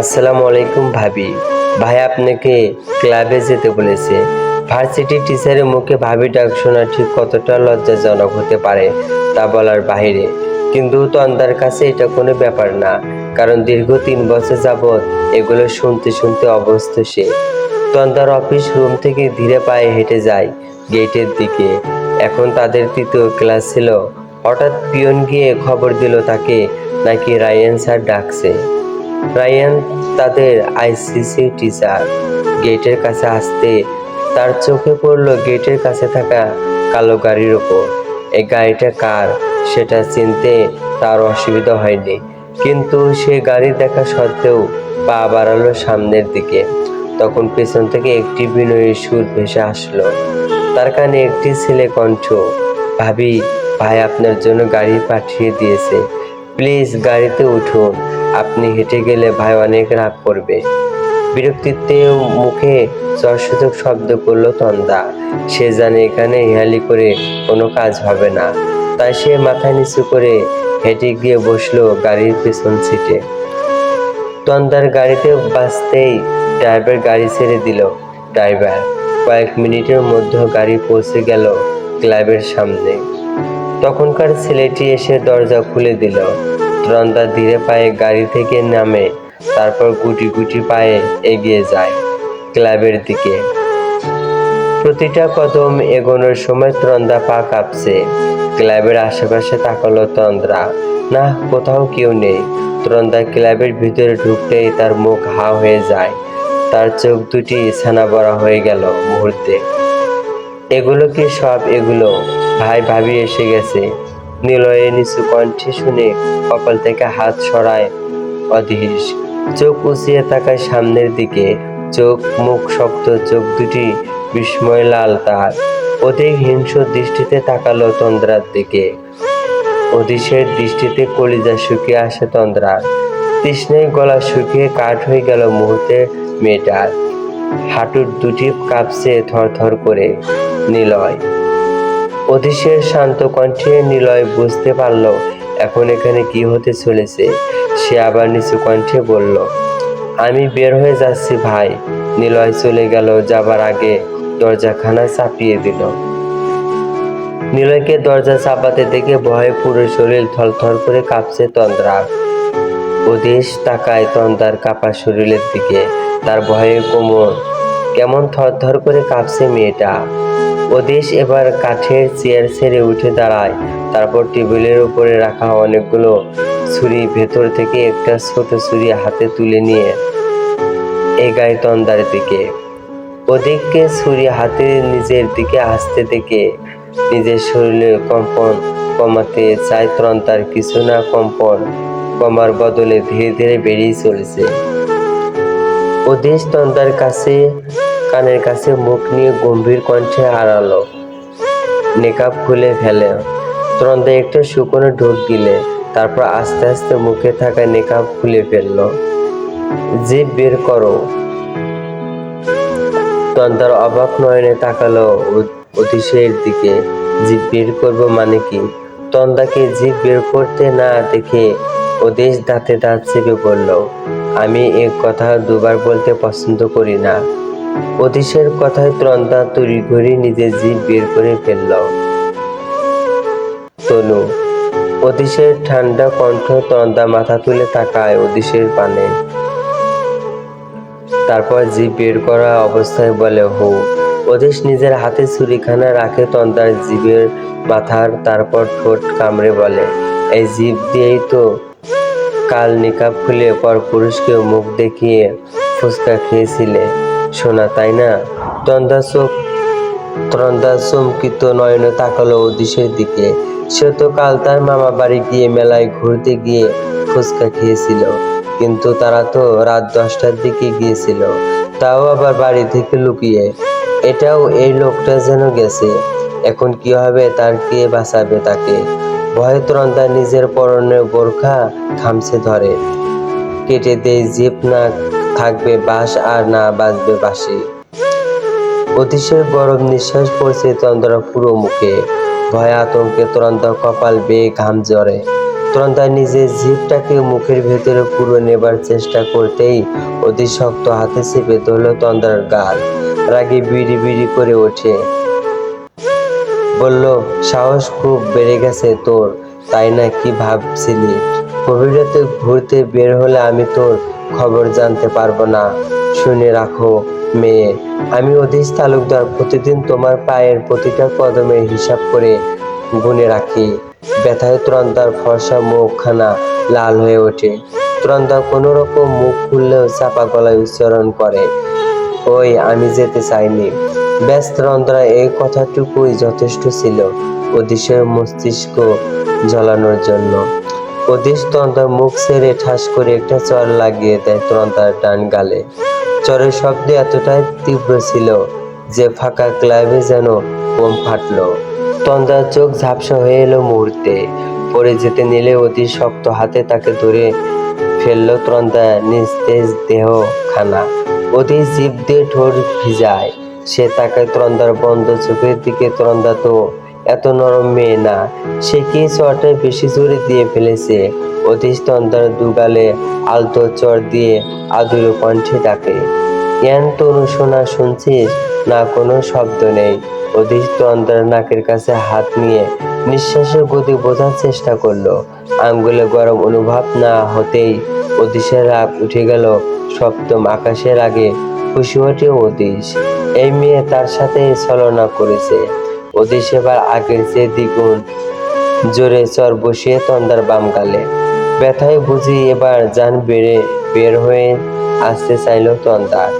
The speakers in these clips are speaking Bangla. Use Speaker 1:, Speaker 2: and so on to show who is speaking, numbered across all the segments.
Speaker 1: আসসালামু আলাইকুম ভাবি। ভাই আপনাকে ক্লাবে যেতে বলেছে। ভার্সিটি টিচারের মুখে ভাবি ডাক শোনা ঠিক কতটা লজ্জাজনক হতে পারে তা বলার বাইরে কিন্তু তন্দার কাছে এটা কোনো ব্যাপার না, কারণ দীর্ঘ তিন বছর যাবৎ এগুলো শুনতে শুনতে অভ্যস্ত সে। তন্দার অফিস রুম থেকে ধীরে পায়ে হেঁটে যায় গেটের দিকে। এখন তাদের তৃতীয় ক্লাস ছিল। হঠাৎ পিয়ন গিয়ে খবর দিল তাকে, নাকি রায়ান স্যার ডাকছে। রায়ান তাদের আইসিসি টিচার গেটের কাছে আসতে তার চোখে পড়ল গেটের কাছে থাকা কালো গাড়ির ওপর। এই গাড়িটা কার সেটা চিনতে তার অসুবিধা হয়নি। কিন্তু সে গাড়ি দেখা সত্ত্বেও পা বাড়ালো সামনের দিকে। তখন পেছন থেকে একটি বিনয়ী সুর ভেসে আসলো। তার কানে একটি ছেলে কণ্ঠ, ভাবি, ভাই আপনার জন্য গাড়ি পাঠিয়ে দিয়েছে। প্লিজ গাড়িতে উঠুন। আপনি হেঁটে গেলে ভাই অনেক রাগ করবে। বিরক্তিতে মুখে চরসূচক শব্দ করল তন্দা সে জানে এখানে হেয়ালি করে কোনো কাজ হবে না। তাই সে মাথা নিচু করে হেঁটে গিয়ে বসল গাড়ির পেছন সিটে তন্দার গাড়িতে বাঁচতেই ড্রাইভার গাড়ি ছেড়ে দিল। ড্রাইভার কয়েক মিনিটের মধ্যে গাড়ি পৌঁছে গেল ক্লাবের সামনে। তখনকার ছেলেটি এসে দরজা খুলে দিল। তন্দা ধীরে পায়ে গাড়ি থেকে নামে, তারপর গুটি গুটি পায়ে এগিয়ে যায় ক্লাবের দিকে। প্রতিটা কদম এগোনোর সময় ত্রন্দা পা কাঁপছে। ক্লাবের আশেপাশে তাকালো তন্দ্রা না, কোথাও কেউ নেই। ত্রন্দা ক্লাবের ভিতরে ঢুকতেই তার মুখ হা হয়ে যায়। তার চোখ দুটি ছানা বড়া হয়ে গেল মুহূর্তে। এগুলো কি সব এগুলো? ভাই ভাবি এসে গেছে। নিলয়ে নিচু কণ্ঠে শুনে কপাল থেকে হাত সরায় অধীশ। চোখ উঁচিয়ে তাকায় সামনের দিকে। চোখ, মুখ শক্ত চোখ দুটি বিস্ময় লাল তার অধিক হিংস্র দৃষ্টিতে তাকালো তন্দ্রার দিকে। অধীশের দৃষ্টিতে কলিজা শুকিয়ে আসে তন্দ্রার। তৃষ্ণায় গলা শুকিয়ে কাঠ হয়ে গেল মুহূর্তে মেয়েটার। হাঁটুর দুটি কাঁপছে থরথর করে। নিলয় অধীশের শান্ত কণ্ঠে নিলয় বুঝতে পারল, এখন এখানে কি হতে চলেছে? সে আবার নিচু কণ্ঠে বলল, আমি বের হয়ে যাচ্ছি, ভাই। নিলয় চলে গেল, যাবার আগে দরজাখানা চাপিয়ে দিল। নিলয়কে দরজা চাপাতে দেখে ভয়ে পুরো শরীর থরথর করে কাঁপছে তন্দ্রার অদেশ তাকায় তন্দার কাপা শরীরের দিকে, তার ভয়ে কোমর কেমন থরথর করে কাঁপছে মেয়েটা। ওদেশ এবার কাঠের চেয়ার ছেড়ে উঠে দাঁড়ায়। তারপর টেবিলের উপরে রাখা অনেকগুলো ছুরি, ভেতর থেকে একটা ছোট ছুরি হাতে তুলে নিয়ে এগায় তন্দার দিকে। ওদিককে ছুরি হাতে নিজের দিকে আসতে দেখে নিজের শরীরে কম্পন কমাতে চায় ত্রন্তার কিছু না কম্পন কমার বদলে ধীরে ধীরে বেরিয়ে চলেছে। ওদেশ তন্দার কাছে কানের কাছে মুখ নিয়ে গম্ভীর কণ্ঠে হারালো। নেকাব খুলে ফেলে। তরন্দা একটু শুকনো ঢোক দিলে, তারপর আস্তে আস্তে মুখে থাকা নেকাব খুলে ফেলল। জিভ বের করো। তন্দার অবাক নয়নে তাকালো অ- অতিশের দিকে। জিভ বের করব মানে কি? তন্দাকে জিভ বের করতে না দেখে ওদেশ দাঁতে দাঁত চেপে বলল আমি এ কথা দুবার বলতে পছন্দ করি না। অতিশের কথায় ত্রন্দা তৈরি করে নিজের জিভ বের করে ফেলল তনু, অতিশের ঠান্ডা কণ্ঠ তন্দা মাথা তুলে তাকায় অতিশের পানে। তারপর জিভ বের করা অবস্থায় বলে, হো অদেশ নিজের হাতে ছুরিখানা রাখে তন্দার জীবের মাথার, তারপর ঠোঁট কামড়ে বলে, এই জীব দিয়েই তো কাল নিকাব খুলে পর পুরুষকে মুখ দেখিয়ে ফুচকা খেয়েছিলে। শোনা, তাই না? তন্দা চোখ ত্রন্দা চমকিত নয়নে তাকালো অদিশের দিকে। সে তো কাল তার মামা বাড়ি গিয়ে মেলায় ঘুরতে গিয়ে ফুচকা খেয়েছিল। কিন্তু তারা তো রাত দশটার দিকে গিয়েছিল। তাও আবার বাড়ি থেকে লুকিয়ে। এটাও এই লোকটা যেন গেছে। এখন কি হবে, তার কে বাঁচাবে তাকে? ভয়ে ত্রন্দা নিজের পরনে বোরখা খামছে ধরে। কেটে দেয় জিপ না থাকবে বাস আর না বাজবে বাঁশি। অতিশয় গরম নিঃশ্বাস পড়ছে তন্দ্রা পুরো মুখে। ভয় আতঙ্কে তরন্ত কপাল বেয়ে ঘাম জ্বরে তরন্দা নিজের জিভটাকে মুখের ভেতরে পুরো নেবার চেষ্টা করতেই অতি শক্ত হাতে চেপে ধরল তন্দ্রার গাল। রাগে বিড়ি বিড়ি করে ওঠে। বলল, সাহস খুব বেড়ে গেছে তোর, তাই না কি ভাবছিলি? গভীর রাতে ঘুরতে বের হলে আমি তোর খবর জানতে পারব না। শুনে রাখো মেয়ে, আমি অধীশ তালুকদার প্রতিদিন তোমার পায়ের প্রতিটা কদমের হিসাব করে গুনে রাখি। ব্যথায় ত্রন্দার ফর্সা মুখখানা লাল হয়ে ওঠে। ত্রন্দা কোনো রকম মুখ খুললেও চাপা গলায় উচ্চারণ করে, ওই, আমি যেতে চাইনি। ব্যাস রন্ধ্রা এই কথাটুকুই যথেষ্ট ছিল অদিশের মস্তিষ্ক জ্বলানোর জন্য। অদিশ তন্দ্রার মুখ ছেড়ে ঠাস করে একটা চর লাগিয়ে দেয় তন্দ্রার ডান গালে। চরের শব্দ এতটাই তীব্র ছিল যে ফাঁকা ক্লাবে যেন বোম ফাটলো। তন্দ্রার চোখ ঝাপসা হয়ে এলো মুহূর্তে। পড়ে যেতে নিলে অতি শক্ত হাতে তাকে ধরে ফেলল ত্রন্দা নিস্তেজ দেহ খানা অতি জীব দিয়ে ঠোঁট ভিজায়। সে তাকে ত্রন্দার বন্ধ চোখের দিকে ত্রন্দা তো এত নরম মেয়ে না। সে কি চরটা বেশি জোরে দিয়ে ফেলেছে? অতীশ তন্দার দুগালে আলতো চর দিয়ে আদুর কণ্ঠে ডাকে, জ্ঞান তনু শোনা শুনছিস? না, কোনো শব্দ নেই। অধীশ তন্দার নাকের কাছে হাত নিয়ে নিঃশ্বাসের গতি বোঝার চেষ্টা করল। আঙ্গুলে গরম অনুভব না হতেই অধীশের রাগ উঠে গেল সপ্তম আকাশের আগে। খুশি ওঠে অধীশ এই মেয়ে তার সাথে ছলনা করেছে। অধীশ এবার আগের চেয়ে দ্বিগুণ জোরে চর বসিয়ে তন্দার বাম গালে। ব্যথায় বুঝি এবার যান বেড়ে বের হয়ে আসতে চাইল তন্দার।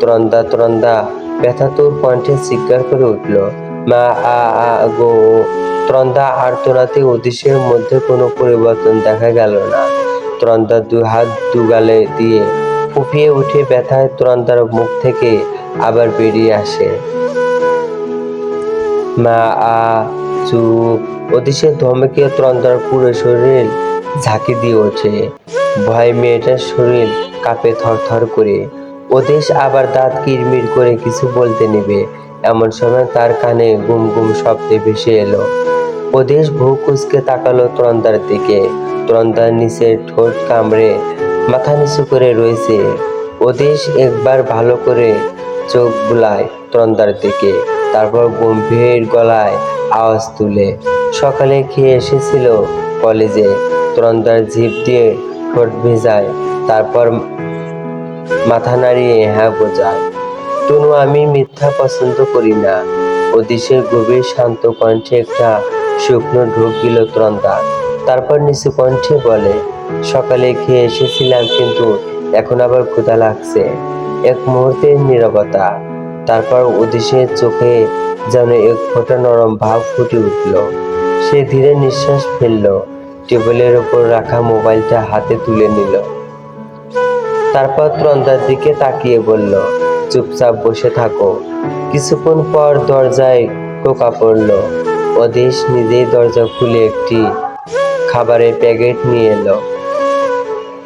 Speaker 1: ত্রন্দা ত্রন্দা ব্যথা তোর কণ্ঠে চিৎকার করে উঠল, মা, আ আ, গো। ত্রন্দা আর্তনাতে অদৃশ্যের মধ্যে কোনো পরিবর্তন দেখা গেল না। ত্রন্দা দু হাত দু গালে দিয়ে ফুপিয়ে উঠে ব্যথায় ত্রন্দার মুখ থেকে আবার বেরিয়ে আসে। মা, আ চুপ অতিশয় ধমকে ত্রন্দার পুরো শরীর ঝাঁকি দিয়ে ওঠে। ভয় মেয়েটার শরীর কাঁপে থরথর করে। অদেশ আবার দাঁত কিরমির করে কিছু বলতে নেবে। এমন সময় তার কানে গুম গুম শব্দে ভেসে এলো। অদেশ ভূ কুচকে তাকালো ত্রন্দার দিকে। ত্রন্দার নিচে ঠোঁট কামড়ে মাথা নিচু করে রয়েছে। অদেশ একবার ভালো করে চোখ বুলায় ত্রন্দার দিকে। তারপর গম্ভীর গলায় আওয়াজ তুলে। সকালে খেয়ে এসেছিল কলেজে? ত্রন্দার জিভ দিয়ে ঠোঁট ভেজায়, তারপর মাথা নাড়িয়ে হ্যাঁ বোঝায়। তনু আমি মিথ্যা পছন্দ করি না। অদিশের গভীর শান্ত কণ্ঠে একটা শুকনো ঢোক দিল ত্রন্দা তারপর নিচু কণ্ঠে বলে, সকালে খেয়ে এসেছিলাম, কিন্তু এখন আবার ক্ষুধা লাগছে। এক মুহূর্তের নীরবতা। তারপর অদিশের চোখে যেন এক ফোঁটা নরম ভাব ফুটে উঠল। সে ধীরে নিঃশ্বাস ফেলল, টেবিলের ওপর রাখা মোবাইলটা হাতে তুলে নিল। তারপর ত্রন্দার দিকে তাকিয়ে বলল, চুপচাপ বসে থাকো। কিছুক্ষণ পর দরজায় টোকা পড়ল। অদেশ নিজেই দরজা খুলে একটি খাবারের প্যাকেট নিয়ে এলো।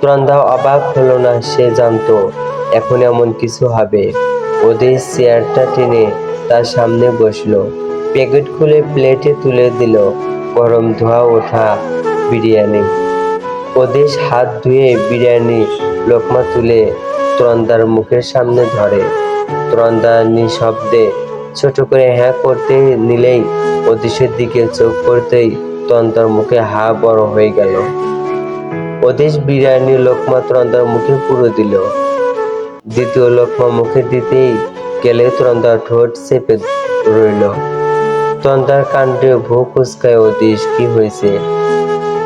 Speaker 1: ত্রন্দা অবাক হলো না, সে জানতো এখন এমন কিছু হবে। ওদের চেয়ারটা টেনে তার সামনে বসল। প্যাকেট খুলে প্লেটে তুলে দিল। গরম ধোয়া ওঠা বিরিয়ানি। ওদেশ হাত ধুয়ে বিরিয়ানি লোকমা তুলে ত্রন্দার মুখের সামনে ধরে। ত্রন্দা নিঃশব্দে ছোট করে হ্যাঁ করতে নিলেই ওদেশের দিকে চোখ করতেই তন্দার মুখে হা বড় হয়ে গেল। ওদেশ বিরিয়ানি লোকমা ত্রন্দার মুখে পুরো দিল। দ্বিতীয় লোকমা মুখে দিতেই গেলে ত্রন্দার ঠোঁট চেপে রইল। তন্দার কাণ্ডে ভূ কুচকায় অদিশ কি হয়েছে?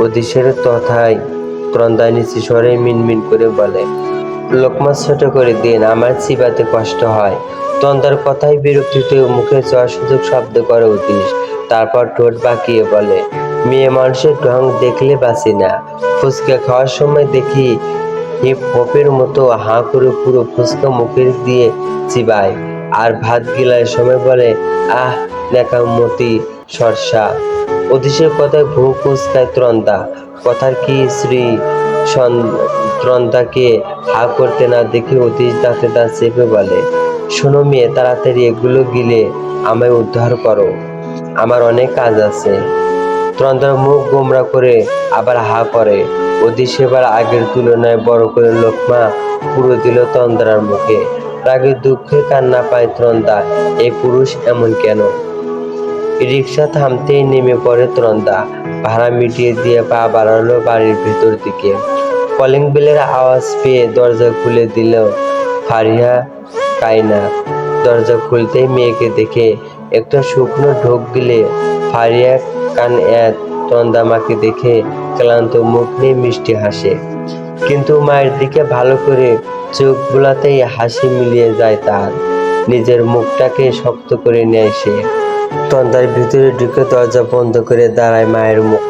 Speaker 1: অদিশের তথায় ত্রন্দা নিচে স্বরে মিনমিন করে বলে, লোকমা, ছোট করে দিন, আমার চিবাতে কষ্ট হয়। তন্দার কথায় বিরক্তিতে মুখে চর সুযোগ শব্দ করে অতীশ তারপর ঠোঁট বাঁকিয়ে বলে, মেয়ে মানুষের ঢং দেখলে বাঁচি না। ফুচকা খাওয়ার সময় দেখি হিপ হপের মতো হাঁ করে পুরো ফুচকা মুখের দিয়ে চিবায়। আর ভাত গিলায় সময় বলে, আহ মতি সরসা। অধিশের কথায় ভূ কুচকায় ত্রন্দা। কথার কি শ্রী ত্রন্দাকে হা করতে না দেখে অতীশ দাঁতে দাঁত চেপে বলে, শোনো মেয়ে, তাড়াতাড়ি এগুলো গিলে আমায় উদ্ধার করো। আমার অনেক কাজ আছে। তন্দ্রার মুখ গোমরা করে আবার হা করে। অধিশ সেবার আগের তুলনায় বড় করে লোকমা পুরো দিল তন্দ্রার মুখে। রাগে দুঃখে কান্না পায় ত্রন্দা এই পুরুষ এমন কেন? রিক্সা থামতেই নেমে পড়ে ত্রন্দা, ভাড়া মিটিয়ে দিয়ে পা বাড়ালো বাড়ির ভেতর দিকে। কলিং বেলের আওয়াজ পেয়ে দরজা খুলে দিল ফারিয়া কাইনা। দরজা খুলতেই মেয়েকে দেখে একটা শুকনো ঢোক গিলে ফারিয়া কান এক তন্দা মাকে দেখে ক্লান্ত মুখ নিয়ে মিষ্টি হাসে। কিন্তু মায়ের দিকে ভালো করে চোখ বুলাতেই হাসি মিলিয়ে যায় তার। নিজের মুখটাকে শক্ত করে নেয় সে। তন্দার ভিতরে ঢুকে দরজা বন্ধ করে দাঁড়ায় মায়ের মুখ।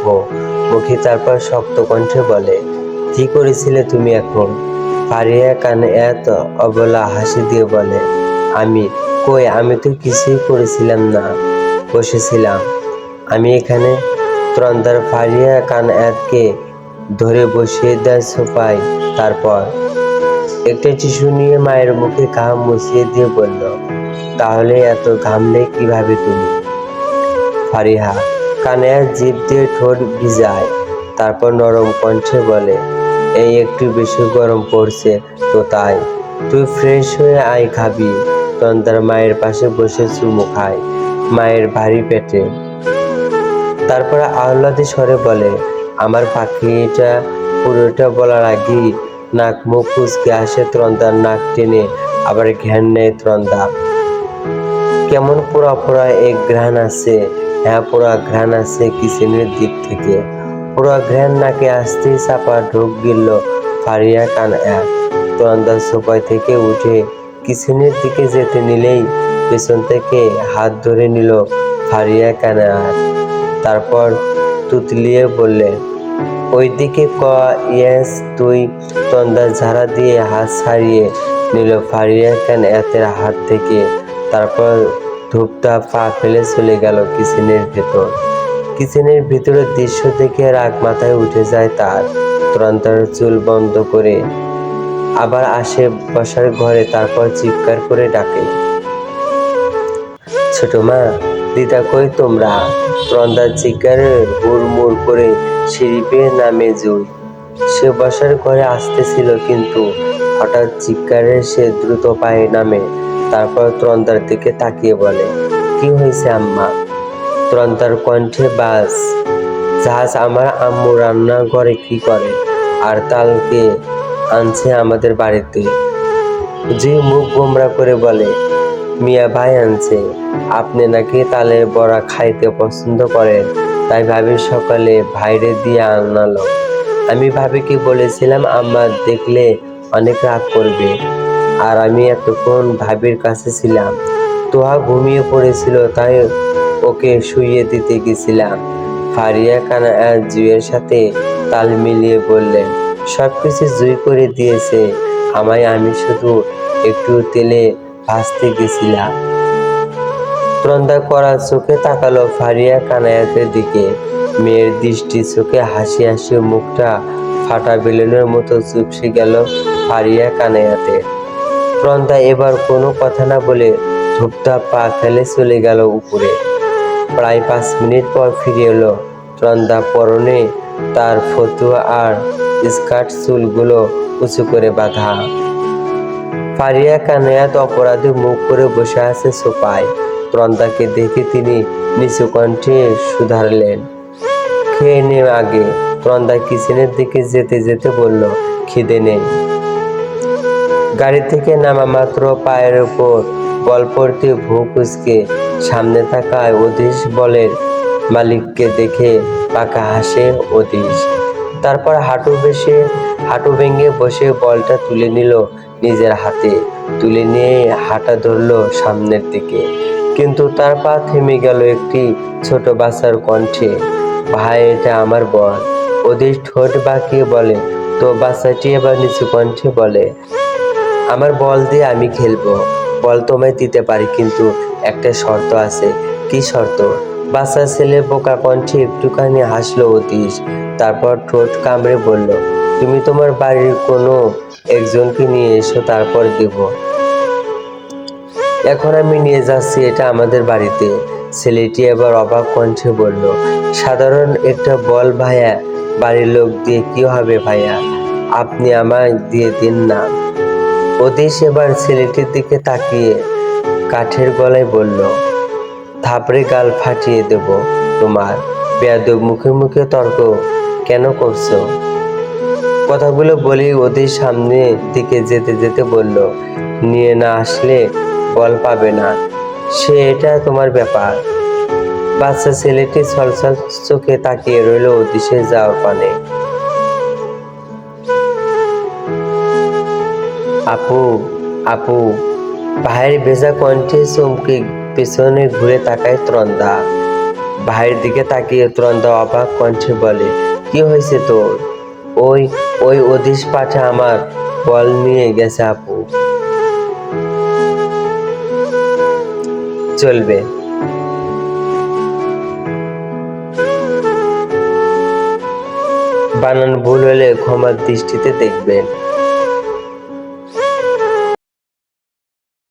Speaker 1: মুখে তারপর শক্ত কণ্ঠে বলে, কি করেছিলে তুমি এখন? পারিয়া কানে এত অবলা হাসি দিয়ে বলে, আমি, কই, আমি তো কিছুই করেছিলাম না, বসেছিলাম। আমি এখানে ত্রন্দার ফারিয়া কান এতকে ধরে বসিয়ে দেয় সোফায়। তারপর, একটা টিস্যু নিয়ে মায়ের মুখে ঘাম মুছিয়ে দিয়ে বলল, তাহলে এত ঘামলে কীভাবে তুমি? ফারিহা কানে জিভ দিয়ে ঠোঁট ভিজায়, তারপর নরম কণ্ঠে বলে, এই একটু বেশি গরম পড়ছে তো তাই। তুই ফ্রেশ হয়ে আয় খাবি। তন্দার মায়ের পাশে বসে চুমু খায়। মায়ের ভারী পেটে তারপরে আহ্লাদে স্বরে বলে, আমার পাখিটা পুরোটা বলার আগেই নাক মুখ কুচকে আসে ত্রন্দার নাক টেনে, আবার ঘ্যান নেয় ত্রন্দা। কেমন পোড়া পোড়া এক ঘ্রাণ আছে হ্যাঁ পোড়া ঘ্রাণ আছে কিচেনের দিক থেকে। পোড়া ঘ্রাণ নাকে আসতেই চাপা ঢোক গিলল ফারিয়া কান এক। ত্রন্দার সোফায় থেকে উঠে কিচেনের দিকে যেতে নিলেই পেছন থেকে হাত ধরে নিল ফারিয়া কানে তারপর তুতলিয়ে বললে, ওইদিকে ক, ইয়েস, তুই তন্দার ঝাড়া দিয়ে হাত ছাড়িয়ে নিল ফারিয়া কেন এতের হাত থেকে? তারপর ধূপটা পা ফেলে চলে গেল কিচেনের ভেতর। কিচেনের ভিতরের দৃশ্য দেখে রাগ মাথায় উঠে যায় তার। তন্তার চুল বন্ধ করে আবার আসে বসার ঘরে, তারপর চিৎকার করে ডাকে, ছোট মা, দিদা কই তোমরা? রন্দার চিকারে হুড়মুড় করে সিঁড়ি পেয়ে নামে জুই। সে বসার ঘরে আসতেছিল কিন্তু হঠাৎ চিৎকারে সে দ্রুত পায়ে নামে, তারপর ত্রন্দার দিকে তাকিয়ে বলে, কি হয়েছে আম্মা? ত্রন্দার কণ্ঠে বাস জাহাজ আমার আম্মু রান্না ঘরে কি করে? আর তালকে আনছে আমাদের বাড়িতে? যে মুখ গোমরা করে বলে মিয়া ভাই আনছে। আপনি নাকি তালের বড়া খাইতে পছন্দ করেন? তাই ভাবি সকালে ভাইরে দিয়ে আনালো। আমি ভাবিকে বলেছিলাম, আম্মা, দেখলে অনেক রাগ করবে। আর আমি এতক্ষণ ভাবির কাছে ছিলাম। তোহা ঘুমিয়ে পড়েছিল, তাই ওকে শুইয়ে দিতে গেছিলাম। ফারিয়া, কানা জুয়ের সাথে তাল মিলিয়ে বললেন সব কিছু জুই করে দিয়েছে। আমায় আমি শুধু একটু তেলে ভাসতে গেছিলাম ত্রন্দা করা চোখে তাকালো ফারিয়া কানায়াতের দিকে। মেয়ের দৃষ্টি চোখে হাসি হাসি মুখটা ফাটা বেলুনের মতো চুপসে গেল ফারিয়া কানায়াতে। ত্রন্দা এবার কোনো কথা না বলে ধূপটা পা ফেলে চলে গেল উপরে। প্রায় পাঁচ মিনিট পর ফিরে এলো। ত্রন্দা পরনে তার ফতুয়া আর স্কার্ট চুলগুলো উঁচু করে বাঁধা। ফারিয়া কানায়াত অপরাধী মুখ করে বসে আছে সোপায় ত্রন্দাকে দেখে তিনি নিচু কণ্ঠে সুধারলেন খেয়ে নে আগে। ত্রন্দা কিচেনের দিকে যেতে যেতে বলল, খিদে নেই। গাড়ি থেকে নামা মাত্র পায়ের উপর বল পড়তে ভূ কুচকে সামনে থাকায় অধীশ বলের মালিককে দেখে পাকা হাসে অধীশ। তারপর হাঁটু বেশে হাঁটু ভেঙে বসে বলটা তুলে নিল নিজের হাতে তুলে নিয়ে হাঁটা ধরলো সামনের দিকে। কিন্তু তার পা থেমে গেল একটি ছোট বাচ্চার কণ্ঠে। ভাই, এটা আমার বল ওদের ঠোঁট বাঁকিয়ে বলে। তো বাচ্চাটি এবার নিচু কণ্ঠে বলে, আমার বল দিয়ে আমি খেলব। বল তোমায় দিতে পারি, কিন্তু একটা শর্ত আছে। কি শর্ত? বাচ্চা ছেলে বোকা কণ্ঠে একটুখানি হাসলো অতীশ তারপর ঠোঁট কামড়ে বলল তুমি তোমার বাড়ির কোনো একজনকে নিয়ে এসো, তারপর দেব। এখন আমি নিয়ে যাচ্ছি এটা আমাদের বাড়িতে। ছেলেটি এবার অবাক কণ্ঠে বলল, সাধারণ একটা বল ভাইয়া, বাড়ির লোক দিয়ে কি হবে ভাইয়া? আপনি আমায় দিয়ে দিন না। অতীশ এবার ছেলেটির দিকে তাকিয়ে কাঠের গলায় বলল, থাপড়ে গাল ফাটিয়ে দেব তোমার। বেয়াদব মুখে মুখে তর্ক কেন করছ? কথাগুলো বলি ওদের সামনে দিকে যেতে যেতে বলল, নিয়ে না আসলে বল পাবে না। সে এটা তোমার ব্যাপার। বাচ্চা ছেলেটি ছলছল চোখে তাকিয়ে রইল ওদিশে যাওয়ার পানে। আপু আপু। ভাইয়ের ভেজা কণ্ঠে চমকে পেছনে ঘুরে তাকায় ত্রন্দা। ভাইয়ের দিকে তাকিয়ে ত্রন্দা অবাক কণ্ঠে বলে, কি হয়েছে তোর? ওই ওই অধিস পাঠা আমার বল নিয়ে গেছে আপু। চলবে। বানান ভুল হলে ক্ষমার দৃষ্টিতে দেখবেন।